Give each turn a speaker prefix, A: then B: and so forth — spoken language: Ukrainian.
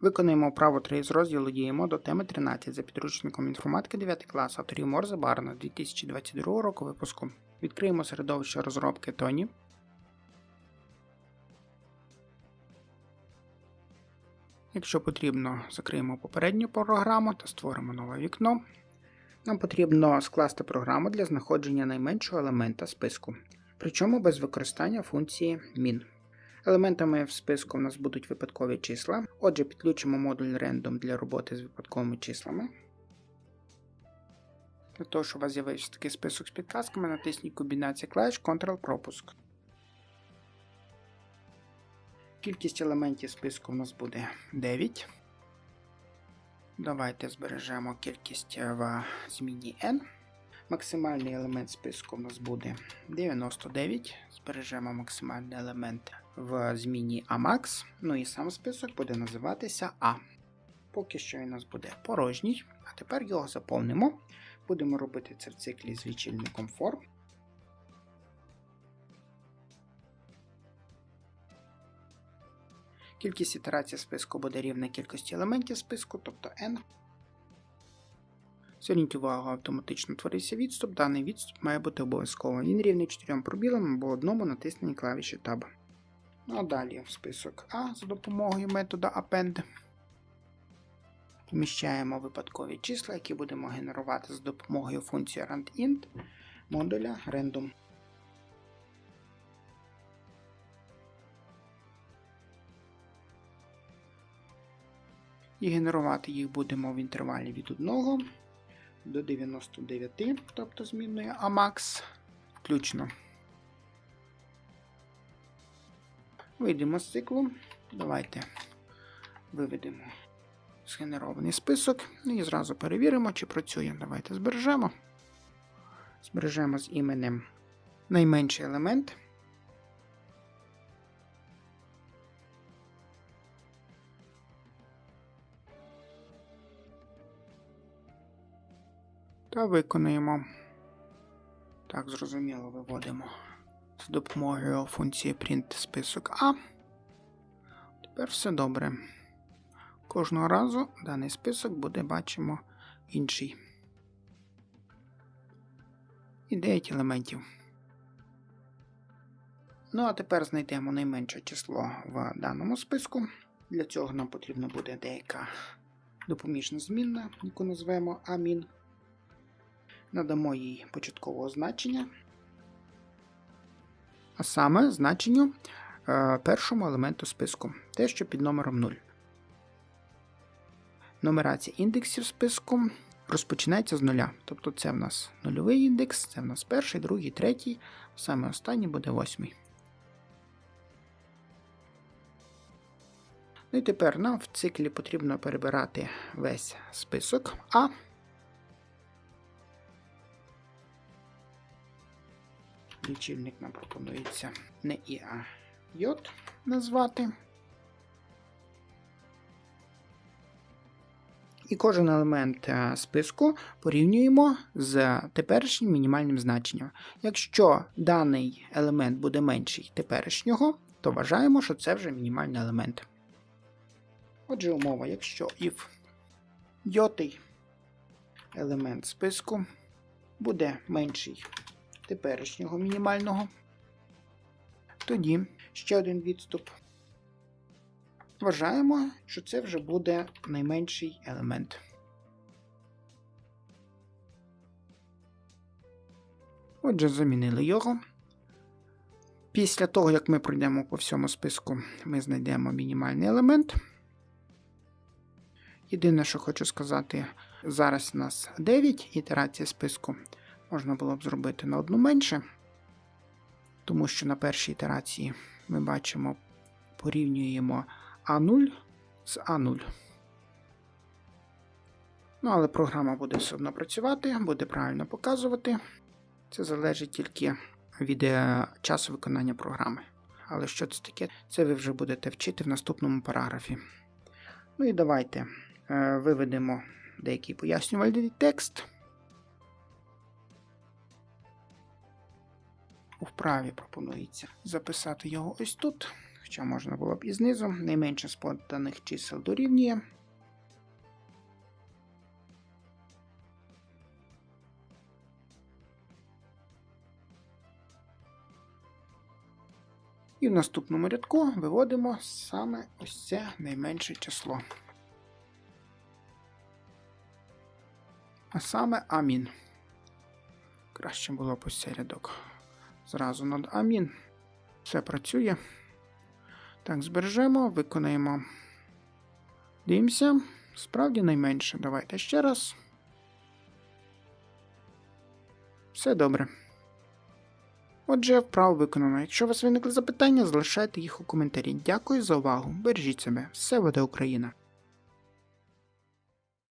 A: Виконуємо вправу 3 з розділу Діємо до теми 13 за підручником інформатики 9 клас авторів Морзе Барна 2022 року випуску. Відкриємо середовище розробки Тоні. Якщо потрібно, закриємо попередню програму та створимо нове вікно. Нам потрібно скласти програму для знаходження найменшого елемента списку, причому без використання функції min. Елементами в списку в нас будуть випадкові числа. Отже, підключимо модуль Random для роботи з випадковими числами. Для того, щоб у вас з'явився такий список з підказками, натисніть комбінацію клавіш Ctrl-пропуск. Кількість елементів списку в нас буде 9. Давайте збережемо кількість в зміні n. Максимальний елемент списку в нас буде 99. Збережемо максимальний елемент в зміні AMAX. Ну і сам список буде називатися A. Поки що він у нас буде порожній, а тепер його заповнимо. Будемо робити це в циклі з лічильником for. Кількість ітерацій списку буде рівна кількості елементів списку, тобто n. Зверніть увагу, автоматично творився відступ. Даний відступ має бути обов'язково. Він рівний 4 пробілам або одному натисненні клавіші Tab. Ну а далі в список А за допомогою методу append. Поміщаємо випадкові числа, які будемо генерувати за допомогою функції randint модуля random. І генерувати їх будемо в інтервалі від 1 до 99, тобто змінною AMAX включно. Вийдемо з циклу. Давайте виведемо згенерований список і зразу перевіримо, чи працює. Давайте збережемо. Збережемо з іменем найменший елемент. Та виконуємо. Так, зрозуміло, виводимо з допомогою функції print список А. Тепер все добре. Кожного разу даний список буде, бачимо, інший. І 9 елементів. Ну, а тепер знайдемо найменше число в даному списку. Для цього нам потрібна буде деяка допоміжна змінна, яку назвемо амін. Надамо їй початкового значення. А саме значенню е, першому елементу списку, те, що під номером 0. Нумерація індексів списку розпочинається з нуля. Тобто це в нас нульовий індекс, це в нас перший, другий, третій, саме останній буде восьмий. Ну і тепер нам в циклі потрібно перебирати весь список А. Лічильник нам пропонується не І, а йод назвати. І кожен елемент е, списку порівнюємо з теперішнім мінімальним значенням. Якщо даний елемент буде менший теперішнього, то вважаємо, що це вже мінімальний елемент. Отже, умова, якщо if йотий елемент списку буде менший теперішнього мінімального, тоді ще один відступ. Вважаємо, що це вже буде найменший елемент. Отже, замінили його. Після того, як ми пройдемо по всьому списку, ми знайдемо мінімальний елемент. Єдине, що хочу сказати, зараз у нас 9 ітерацій списку. Можна було б зробити на одну менше, тому що на першій ітерації ми бачимо, порівнюємо А0 з А0. Ну, але програма буде все одно працювати, буде правильно показувати. Це залежить тільки від е, часу виконання програми. Але що це таке? Це ви вже будете вчити в наступному параграфі. Ну і давайте е, виведемо деякий пояснювальний текст. У вправі пропонується записати його ось тут, Хоча можна було б і знизу. Найменше спонтанних чисел дорівнює. І в наступному рядку виводимо саме ось це найменше число. А саме амін. Краще було б ось цей рядок. Зразу над амін. Все працює. Так, збережемо, виконаємо. Дивимося. Справді найменше. Давайте ще раз. Все добре. Отже, вправо виконано. Якщо у вас виникли запитання, залишайте їх у коментарі. Дякую за увагу. Бережіть себе. Все буде Україна!